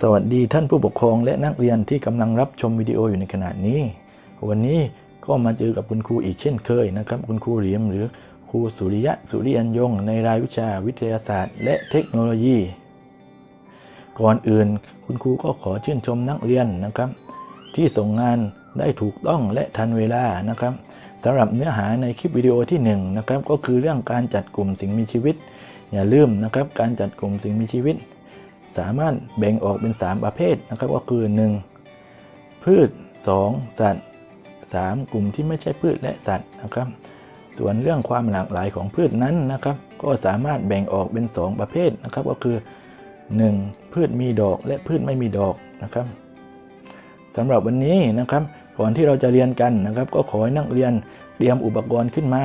สวัสดีท่านผู้ปกครองและนักเรียนที่กำลังรับชมวิดีโออยู่ในขณะนี้ วันนี้ก็มาเจอกับคุณครูอีกเช่นเคยนะครับ คุณครูเหลียมหรือครูสุริยะสุริยันยง ในรายวิชาวิทยาศาสตร์ และเทคโนโลยี ก่อนอื่นคุณครูก็ขอชื่นชมนักเรียนนะครับ ที่ส่งงานได้ถูกต้องและทันเวลานะครับสำหรับเนื้อหาในคลิปวิดีโอที่1นะครับก็คือเรื่องการจัดกลุ่มสิ่งมีชีวิต อย่าลืมนะครับการจัดกลุ่มสิ่งมีชีวิต สามารถแบ่งออกเป็น 3 ประเภทนะครับก็คือ 1. พืช 2. สัตว์ 3. กลุ่มที่ไม่ใช่พืชและสัตว์นะครับ ส่วนเรื่องความหลากหลายของพืชนั้นนะครับ ก็สามารถแบ่งออกเป็น 2 ประเภทนะครับก็คือ 1. พืชมีดอกและพืชไม่มีดอกนะครับสำหรับวันนี้นะครับ ก่อนที่เราจะเรียนกันนะครับ ก็ขอให้นักเรียนเตรียมอุปกรณ์ขึ้นมา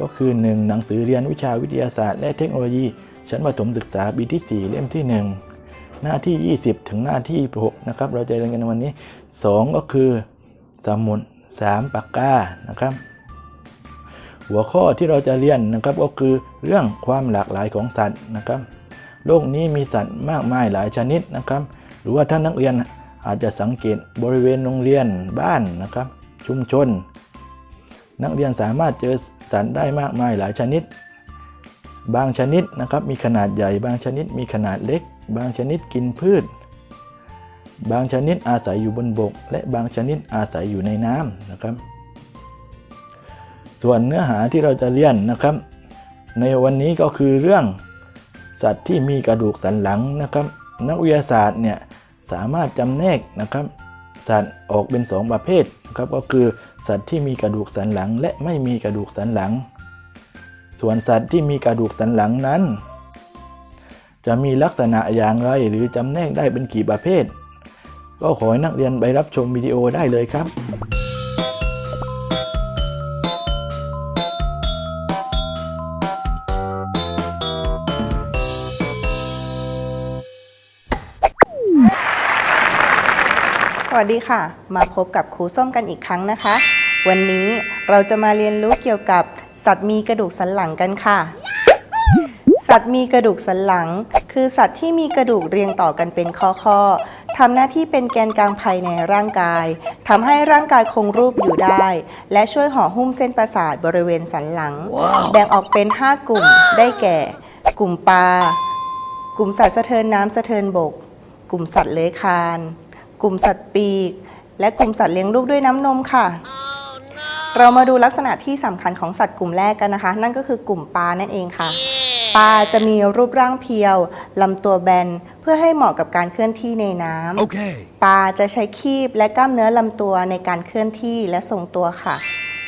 ก็คือ 1. หนังสือเรียนวิชาวิทยาศาสตร์ และเทคโนโลยี ชั้นประถมศึกษาปีที่ 4 เล่มที่ 1 หน้าที่ 20 ถึงหน้าที่ 6 นะครับ เราจะเรียนกันวันนี้ 2 ก็คือสมุด3ปากกานะครับ หัวข้อที่เราจะเรียนนะครับก็คือเรื่องความหลากหลายของสัตว์นะครับ โลกนี้มีสัตว์มากมายหลายชนิดนะครับ หรือว่าท่านนักเรียนอาจจะสังเกตบริเวณโรงเรียนบ้านนะครับ ชุมชน นักเรียนสามารถเจอสัตว์ได้มากมายหลายชนิด บางชนิดนะครับมีขนาดใหญ่ บางชนิดมีขนาดเล็ก บางชนิดกินพืช บางชนิดอาศัยอยู่บนบก และบางชนิดอาศัยอยู่ในน้ำนะครับ ส่วนเนื้อหาที่เราจะเรียนนะครับ ในวันนี้ก็คือเรื่องสัตว์ที่มีกระดูกสันหลังนะครับ นักวิทยาศาสตร์เนี่ยสามารถจำแนกนะครับ สัตว์ออกเป็น 2 ประเภทนะครับก็คือสัตว์ที่มีกระดูกสันหลังและไม่มีกระดูกสันหลัง ส่วนสัตว์ที่มีกระดูกสันหลังนั้น จะมีลักษณะอย่างไรหรือจำแนกได้เป็นกี่ประเภท ก็ขอให้นักเรียนไปรับชมวิดีโอได้เลยครับสวัสดีค่ะ มาพบกับครูส้มกันอีกครั้งนะคะ วันนี้เราจะมาเรียนรู้เกี่ยวกับ สัตว์มีกระดูกสันหลังกันค่ะ สัตว์มีกระดูกสันหลัง คือสัตว์ที่มีกระดูกเรียงต่อกันเป็นข้อๆทำหน้าที่เป็นแกนกลางภายในร่างกายทำให้ร่างกายคงรูปอยู่ได้ และช่วยห่อหุ้มเส้นประสาทบริเวณสันหลังแบ่งออกเป็น 5 กลุ่มได้แก่ กลุ่มปลากลุ่มสัตว์สะเทินน้ำสะเทินบก กลุ่มสัตว์เลื้อยคลาน กลุ่มสัตว์ปีก และกลุ่มสัตว์เลี้ยงลูกด้วยน้ำนมค่ะ เรามาดูลักษณะที่สำคัญของสัตว์กลุ่มแรกกันนะคะ นั่นก็คือกลุ่มปลานั่นเองค่ะ ปลาจะมีรูปร่างเพียวลำตัวแบน เพื่อให้เหมาะกับการเคลื่อนที่ในน้ำ Okay. ปลาจะใช้คีบและกล้ามเนื้อลำตัวในการเคลื่อนที่และทรงตัวค่ะ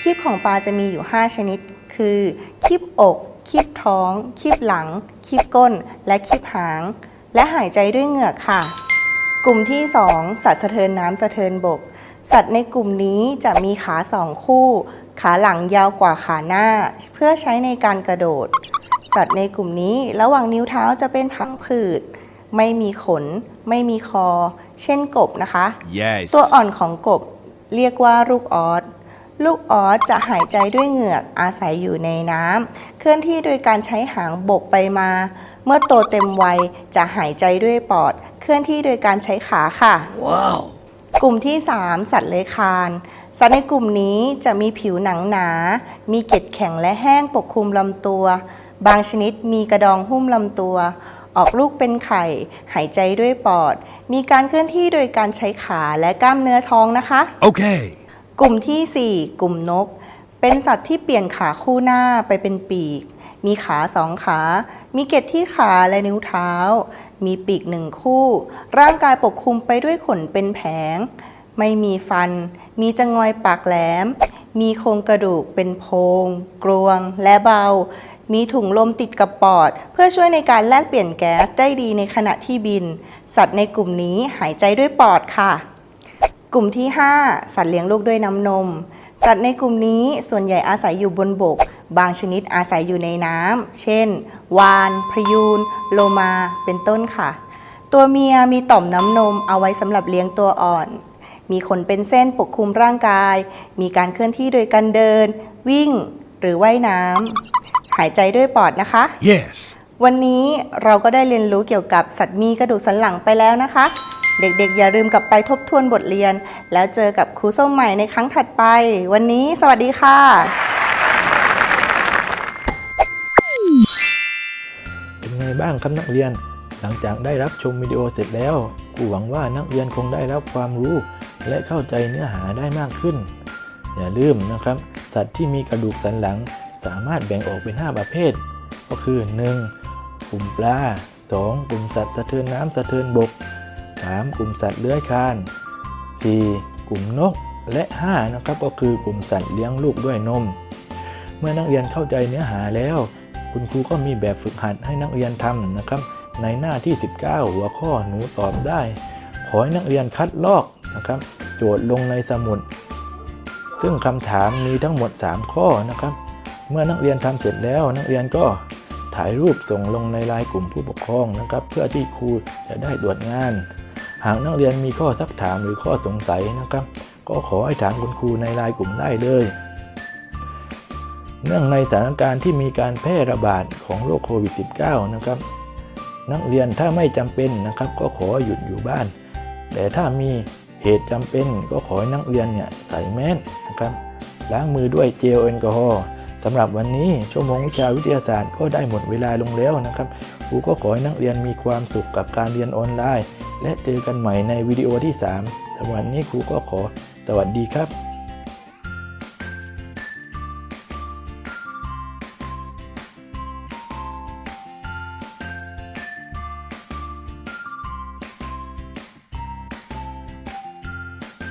คีบของปลาจะมีอยู่ 5 ชนิด คือ คีบอกคีบท้อง คีบหลัง คีบก้น และคีบหาง และหายใจด้วยเหงือกค่ะ กลุ่มที่ 2 สัตว์สะเทินน้ำสะเทินบก สัตว์ในกลุ่มนี้จะมีขาสองคู่ ขาหลังยาวกว่าขาหน้า เพื่อใช้ในการกระโดด สัตว์ในกลุ่มนี้ระหว่างนิ้วเท้าจะเป็นพังผืด ไม่มีขน ไม่มีคอ เช่นกบนะคะ Yes. ตัวอ่อนของกบเรียกว่าลูกออสลูกออสจะหายใจด้วยเหงือกอาศัยอยู่ในน้ำเคลื่อนที่โดยการใช้หางบกไปมา เมื่อโตเต็มวัยจะหายใจด้วยปอด เคลื่อนที่โดยการใช้ขาค่ะ Wow. กลุ่มที่ 3 สัตว์เลื้อยคลาน สัตว์ในกลุ่มนี้จะมีผิวหนังหนา มีเกล็ดแข็งและแห้งปกคลุมลำตัว บางชนิดมีกระดองหุ้มลำตัว ออกลูกเป็นไข่ หายใจด้วยปอด มีการเคลื่อนที่โดยการใช้ขาและกล้ามเนื้อท้องนะคะ Okay. กลุ่มทีสี่ 4 กลุ่มนก เป็นสัตว์ที่เปลี่ยนขาคู่หน้าไปเป็นปีก มีขาสองขา มีเกล็ดที่ขาและนิ้วเท้า มีปีกหนึ่งคู่ ร่างกายปกคลุมไปด้วยขนเป็นแผง ไม่มีฟัน มีจงอยปากแหลม มีโครงกระดูกเป็นโพงกรวง และเบา มีถุงลมติดกับปอด เพื่อช่วยในการแลกเปลี่ยนแก๊สได้ดีในขณะที่บิน สัตว์ในกลุ่มนี้หายใจด้วยปอดค่ะ กลุ่มที่ 5 สัตว์เลี้ยงลูกด้วยน้ำนม สัตว์ในกลุ่มนี้ส่วนใหญ่อาศัยอยู่บนบก บางชนิดอาศัยอยู่ในน้ำ เช่น วาน พยูน โลมา เป็นต้นค่ะ ตัวเมียมีต่อมน้ำนมเอาไว้สำหรับเลี้ยงตัวอ่อน มีขนเป็นเส้นปกคลุมร่างกาย มีการเคลื่อนที่โดยการเดิน วิ่ง หรือว่ายน้ำ หายใจด้วยปอดนะคะ Yes. วันนี้เราก็ได้เรียนรู้เกี่ยวกับสัตว์มีกระดูกสันหลังไปแล้วนะคะ เด็กๆ อย่าลืมกลับไปทบทวนบทเรียน แล้วเจอกับครูส้มใหม่ในครั้งถัดไป วันนี้สวัสดีค่ะ บ้างครับนักเรียน หลังจากได้รับชมวิดีโอเสร็จแล้วครูหวังว่านักเรียนคงได้รับความรู้ และเข้าใจเนื้อหาได้มากขึ้น อย่าลืมนะครับ สัตว์ที่มีกระดูกสันหลังสามารถแบ่งออกเป็น 5 ประเภท ก็คือ 1. กลุ่มปลา 2. กลุ่มสัตว์สะเทินน้ำสะเทินบก 3. กลุ่มสัตว์เลื้อยคลาน 4. กลุ่มนกและ 5 นะครับก็คือกลุ่มสัตว์เลี้ยงลูกด้วยนม เมื่อนักเรียนเข้าใจเนื้อหาแล้ว คุณครูก็มีแบบฝึกหัดให้นักเรียนทำนะครับ ในหน้าที่ 19 หัวข้อหนูตอบได้ ขอให้นักเรียนคัดลอกนะครับ โจทย์ลงในสมุด ซึ่งคำถามมีทั้งหมด 3 ข้อนะครับ เมื่อนักเรียนทำเสร็จแล้วนักเรียนก็ถ่ายรูปส่งลงในไลน์กลุ่มผู้ปกครองนะครับ เพื่อที่ครูจะได้ตรวจงาน หากนักเรียนมีข้อซักถามหรือข้อสงสัยนะครับ ก็ขอให้ถามคุณครูในไลน์กลุ่มได้เลย เนื่องในสถานการณ์ที่มีการแพร่ระบาดของโรคโควิด -19 นะครับ นักเรียนถ้าไม่จำเป็นนะครับ ก็ขอหยุดอยู่บ้าน แต่ถ้ามีเหตุจำเป็นก็ขอให้นักเรียนเนี่ยใส่แมสนะครับล้างมือด้วยเจลแอลกอฮอล์สำหรับวันนี้ชั่วโมงวิชาวิทยาศาสตร์ก็ได้หมดเวลาลงแล้วนะครับครูก็ขอให้นักเรียนมีความสุขกับการเรียนออนไลน์ และเจอกันใหม่ในวิดีโอที่ 3สำหรับวันนี้ครูก็ขอสวัสดีครับ